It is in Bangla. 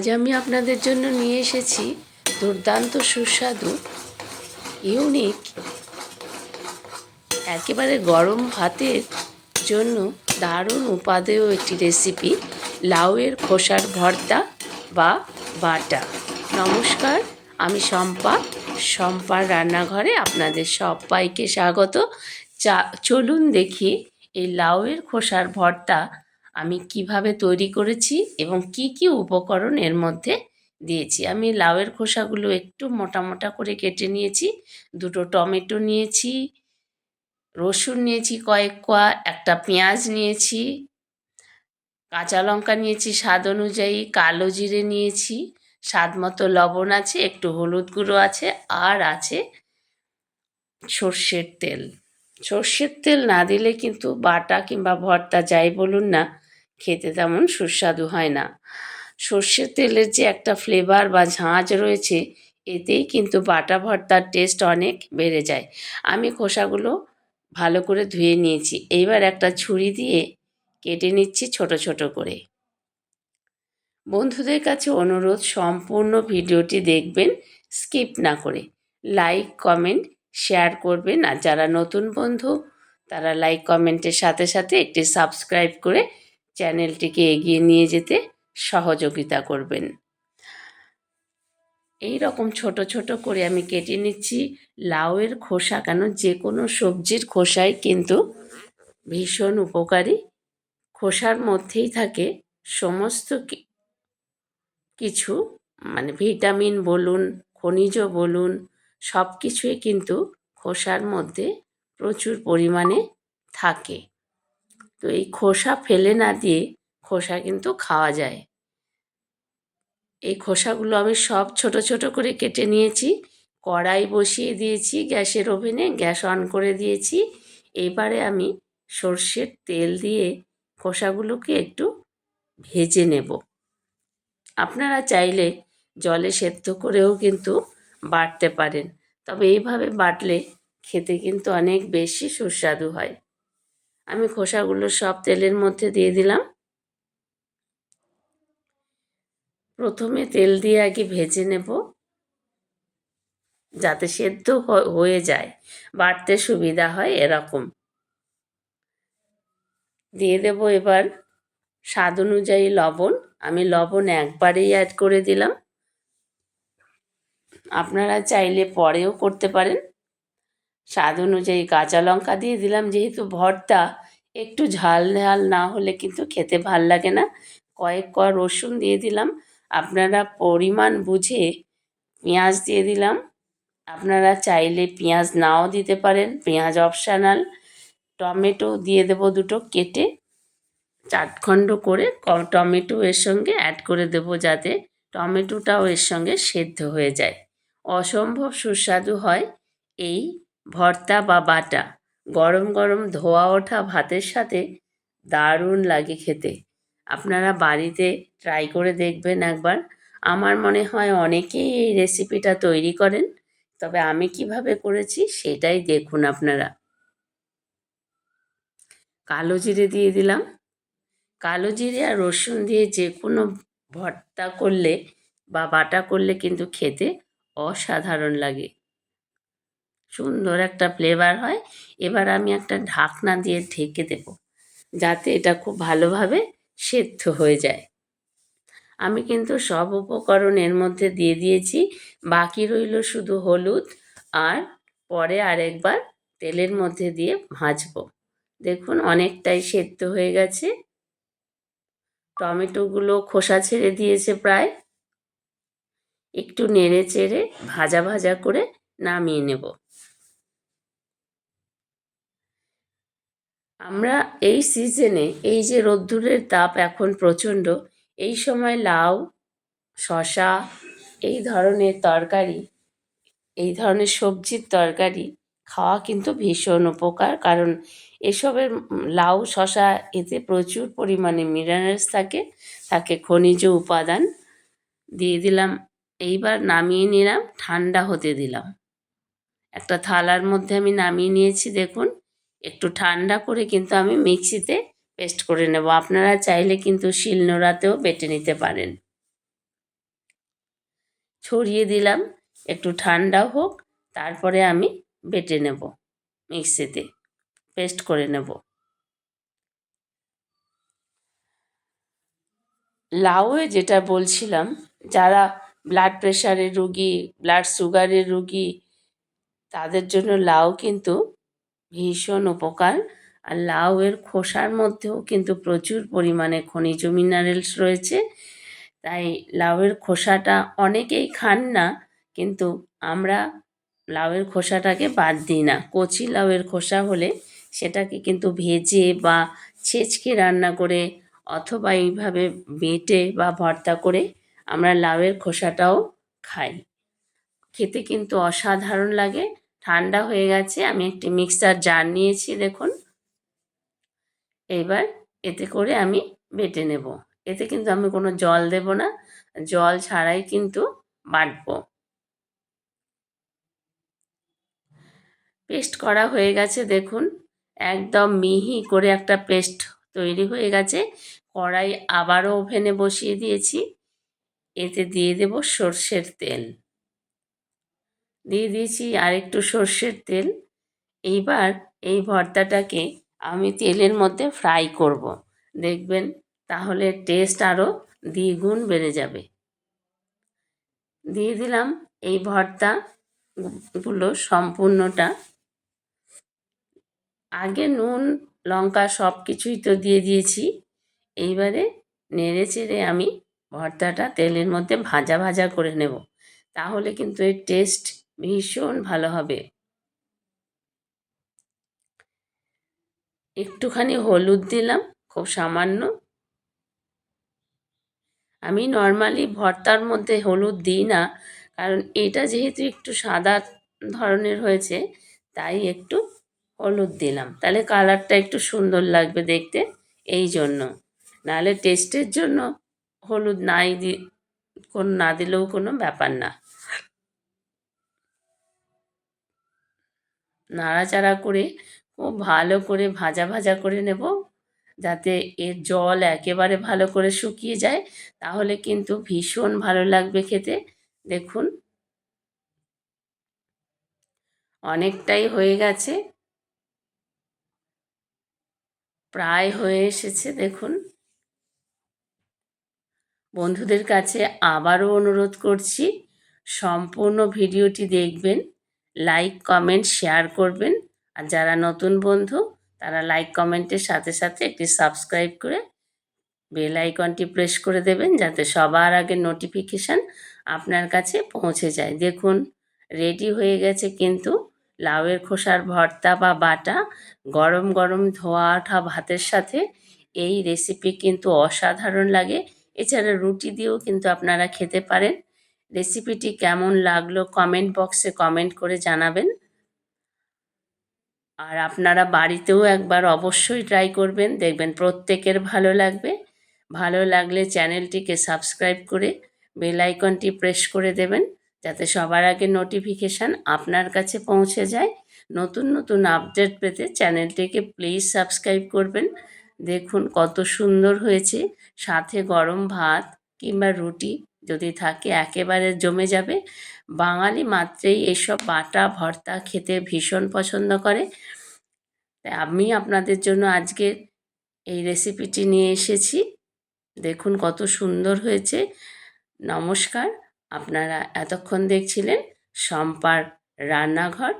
আজ আমি আপনাদের জন্য নিয়ে এসেছি দুর্দান্ত সুস্বাদু, ইউনিক, একেবারে গরম ভাতের জন্য দারুণ উপাদেয় একটি রেসিপি লাউয়ের খোসার ভর্তা বা বাটা। নমস্কার, আমি শম্পা। শম্পার রান্নাঘরে আপনাদের সবাইকে স্বাগত। চা, চলুন দেখি এই লাউয়ের খোসার ভর্তা আমি কীভাবে তৈরি করেছি এবং কি কি উপকরণ এর মধ্যে দিয়েছি। আমি লাউয়ের খোসাগুলো একটু মোটা মোটা করে কেটে নিয়েছি। দুটো টমেটো নিয়েছি, রসুন নিয়েছি কয়েক কোয়া, একটা পেঁয়াজ নিয়েছি, কাঁচা লঙ্কা নিয়েছি স্বাদ অনুযায়ী, কালো জিরে নিয়েছি, স্বাদ মতো লবণ আছে, একটু হলুদ গুঁড়ো আছে, আর আছে সর্ষের তেল। সর্ষের তেল না দিলে কিন্তু বাটা কিংবা ভর্তা যাই বলুন না খেতে তেমন সুস্বাদু হয় না। সর্ষের তেলের যে একটা ফ্লেভার বা ঝাঁঝ রয়েছে, এতেই কিন্তু বাটা ভর্তার টেস্ট অনেক বেড়ে যায়। আমি খোসাগুলো ভালো করে ধুয়ে নিয়েছি। এইবার একটা ছুরি দিয়ে কেটে নিচ্ছি ছোট ছোট করে। বন্ধুদের কাছে অনুরোধ, সম্পূর্ণ ভিডিওটি দেখবেন স্কিপ না করে। লাইক কমেন্ট শেয়ার করবেন। আর যারা নতুন বন্ধু, তারা লাইক কমেন্টের সাথে সাথে একটি সাবস্ক্রাইব করে চ্যানেলটিকে এগিয়ে নিয়ে যেতে সহযোগিতা করবেন। এই রকম ছোট ছোট করে আমি কেটে নিচ্ছি। লাউয়ের খোসা কেন? যে কোনো সবজির খোসাই কিন্তু ভীষণ উপকারী। খোসার মধ্যেই থাকে সমস্ত কিছু মানে ভিটামিন বলুন, খনিজ বলুন সব কিছুই কিন্তু খোসার মধ্যে প্রচুর পরিমাণে থাকে। তো এই খোসা ফেলে না দিয়ে খোসা কিন্তু খাওয়া যায়। এই খোসাগুলো আমি সব ছোট ছোট করে কেটে নিয়েছি। কড়াই বসিয়ে দিয়েছি গ্যাসের ওভেনে, গ্যাস অন করে দিয়েছি। এবারে আমি সর্ষের তেল দিয়ে খোসাগুলোকে একটু ভেজে নেব। আপনারা চাইলে জলে সেদ্ধ করেও কিন্তু বাটতে পারেন। তবে এইভাবে বাটলে খেতে কিন্তু অনেক বেশি সুস্বাদু হয়। আমি খোসাগুলো সব তেলের মধ্যে দিয়ে দিলাম। প্রথমে তেল দিয়ে আগে ভেজে নেব যাতে সেদ্ধ হয়ে যায়, বাড়তে সুবিধা হয় এরকম। দিয়ে দেব এবার স্বাদ অনুযায়ী লবণ, আমি লবণ একবারেই অ্যাড করে দিলাম। আপনারা চাইলে পরেও করতে পারেন। স্বাদ অনুযায়ী কাঁচা লঙ্কা দিয়ে দিলাম। যেহেতু ভর্তা, একটু ঝাল ঝাল না হলে কিন্তু খেতে ভালো লাগে না। কয়েক ক রসুন দিয়ে দিলাম। আপনারা পরিমাণ বুঝে পেঁয়াজ দিয়ে দিলাম। আপনারা চাইলে পেঁয়াজ নাও দিতে পারেন। পেঁয়াজ অপশানাল। টমেটো দিয়ে দেবো দুটো কেটে চাটখণ্ড করে টমেটো এর সঙ্গে অ্যাড করে দেব যাতে টমেটোটাও এর সঙ্গে সেদ্ধ হয়ে যায়। অসম্ভব সুস্বাদু হয় এই ভর্তা বা বাটা। গরম গরম ধোয়া ওঠা ভাতের সাথে দারুণ লাগে খেতে। আপনারা বাড়িতে ট্রাই করে দেখবেন একবার। আমার মনে হয় অনেকেই এই রেসিপিটা তৈরি করেন। তবে আমি কীভাবে করেছি সেটাই দেখুন আপনারা। কালো জিরে দিয়ে দিলাম। কালো জিরে আর রসুন দিয়ে যে কোনো ভর্তা করলে বা বাটা করলে কিন্তু খেতে অসাধারণ লাগে। সুন্দর একটা ফ্লেভার হয়। এবার আমি একটা ঢাকনা দিয়ে ঢেকে দেব, যাতে এটা খুব ভালোভাবে সেদ্ধ হয়ে যায়। আমি কিন্তু সব উপকরণ এর মধ্যে দিয়ে দিয়েছি, বাকি রইল শুধু হলুদ আর পরে আরেকবার তেলের মধ্যে দিয়ে ভাজবো। দেখুন অনেকটাই সেদ্ধ হয়ে গেছে। টমেটোগুলো খোসা ছেড়ে দিয়েছে প্রায়। একটু নেড়ে চেড়ে ভাজা ভাজা করে নামিয়ে নেব। আমরা এই সিজনে এই যে রোদ্দুরের তাপ এখন প্রচণ্ড, এই সময় লাউ শশা এই ধরনের তরকারি, এই ধরনের সবজির তরকারি খাওয়া কিন্তু ভীষণ উপকার। কারণ এসবের লাউ শশা এতে প্রচুর পরিমাণে মিনারেলস থাকে থাকে খনিজ উপাদান দিয়ে দিলাম। এইবার নামিয়ে নিলাম, ঠান্ডা হতে দিলাম। একটা থালার মধ্যে আমি নামিয়ে নিয়েছি, দেখুন। একটু ঠান্ডা করে কিন্তু আমি মিক্সিতে পেস্ট করে নেব। আপনারা চাইলে কিন্তু শিলনোড়াতেও বেটে নিতে পারেন। ছড়িয়ে দিলাম, একটু ঠান্ডা হোক, তারপরে আমি বেটে নেব, মিক্সিতে পেস্ট করে নেব। লাউয়ে যেটা বলছিলাম, যারা ব্লাড প্রেশারের রুগী, ব্লাড সুগারের রুগী, তাদের জন্য লাউ কিন্তু ভীষণ উপকার। আর লাউয়ের খোসার মধ্যেও কিন্তু প্রচুর পরিমাণে খনিজ মিনারেলস রয়েছে। তাই লাউয়ের খোসাটা অনেকেই খান না, কিন্তু আমরা লাউয়ের খোসাটাকে বাদ দিই না। কচি লাউয়ের খোসা হলে সেটাকে কিন্তু ভেজে বা ছেঁচকে রান্না করে অথবা এইভাবে বেটে বা ভর্তা করে আমরা লাউয়ের খোসাটাও খাই। খেতে কিন্তু অসাধারণ লাগে। ঠান্ডা হয়ে গেছে, আমি একটি মিক্সার জার নিয়েছি, দেখুন। এবার এতে করে আমি বেটে নেব। এতে কিন্তু আমি কোনো জল দেব না, জল ছাড়াই কিন্তু বাটবো। পেস্ট করা হয়ে গেছে, দেখুন। একদম মিহি করে একটা পেস্ট তৈরি হয়ে গেছে। কড়াই আবারও ওভেনে বসিয়ে দিয়েছি। এতে দিয়ে দেব সর্ষের তেল। দিয়ে দিয়েছি আর একটু সর্ষের তেল। এইবার এই ভর্তাটাকে আমি তেলের মধ্যে ফ্রাই করব। দেখবেন তাহলে টেস্ট আরও দ্বিগুণ বেড়ে যাবে। দিয়ে দিলাম এই ভর্তাগুলো সম্পূর্ণটা। আগে নুন, লঙ্কা সব কিছুই তো দিয়ে দিয়েছি। এইবারে নেড়ে চেড়ে আমি ভর্তাটা তেলের মধ্যে ভাজা ভাজা করে নেব। তাহলে কিন্তু এর টেস্ট ভীষণ ভালো হবে। একটুখানি হলুদ দিলাম, খুব সামান্য। আমি নর্মালি ভর্তার মধ্যে হলুদ দিই না, কারণ এটা যেহেতু একটু সাদা ধরনের হয়েছে, তাই একটু হলুদ দিলাম। তাহলে কালারটা একটু সুন্দর লাগবে দেখতে, এই জন্য। নাহলে টেস্টের জন্য হলুদ নাই দি কোন না দিলেও কোনো ব্যাপার না। নাড়াচাড়া করে খুব ভালো করে ভাজা ভাজা করে নেব যাতে এর জল একেবারে ভালো করে শুকিয়ে যায়। তাহলে কিন্তু ভীষণ ভালো লাগবে খেতে। দেখুন। অনেকটাই হয়ে গেছে। প্রায় হয়ে এসেছে, দেখুন। বন্ধুদের কাছে আবারও অনুরোধ করছি, সম্পূর্ণ ভিডিওটি দেখবেন। লাইক কমেন্ট শেয়ার করবেন। আর যারা নতুন বন্ধু, তারা লাইক কমেন্টের সাথে সাথে একটি সাবস্ক্রাইব করে বেল আইকনটি প্রেস করে দেবেন, যাতে সবার আগে নোটিফিকেশান আপনার কাছে পৌঁছে যায়। দেখুন রেডি হয়ে গেছে কিন্তু লাউয়ের খোসার ভর্তা বা বাটা গরম গরম ধোয়া ওঠা ভাতের সাথে। এই রেসিপি কিন্তু অসাধারণ লাগে। এছাড়া রুটি দিয়েও কিন্তু আপনারা খেতে পারেন। রেসিপিটি কেমন লাগল কমেন্ট বক্সে কমেন্ট করে জানাবেন। আর আপনারা বাড়িতেও একবার অবশ্যই ট্রাই করবেন। দেখবেন প্রত্যেকের ভালো লাগবে। ভালো লাগলে চ্যানেলটিকে সাবস্ক্রাইব করে বেল আইকনটি প্রেস করে দেবেন, যাতে সবার আগে নোটিফিকেশান আপনার কাছে পৌঁছে যায়। নতুন নতুন আপডেট পেতে চ্যানেলটিকে প্লিজ সাবস্ক্রাইব করবেন। দেখুন কত সুন্দর হয়েছে। সাথে গরম ভাত কিংবা রুটি যদি থাকে, একেবারে জমে যাবে। বাঙালি মাত্রেই এসব বাটা, ভর্তা খেতে ভীষণ পছন্দ করে। তাই আমি আপনাদের জন্য আজকে এই রেসিপিটি নিয়ে এসেছি। দেখুন কত সুন্দর হয়েছে। নমস্কার, আপনারা এতক্ষণ দেখছিলেন শম্পার রান্নাঘর।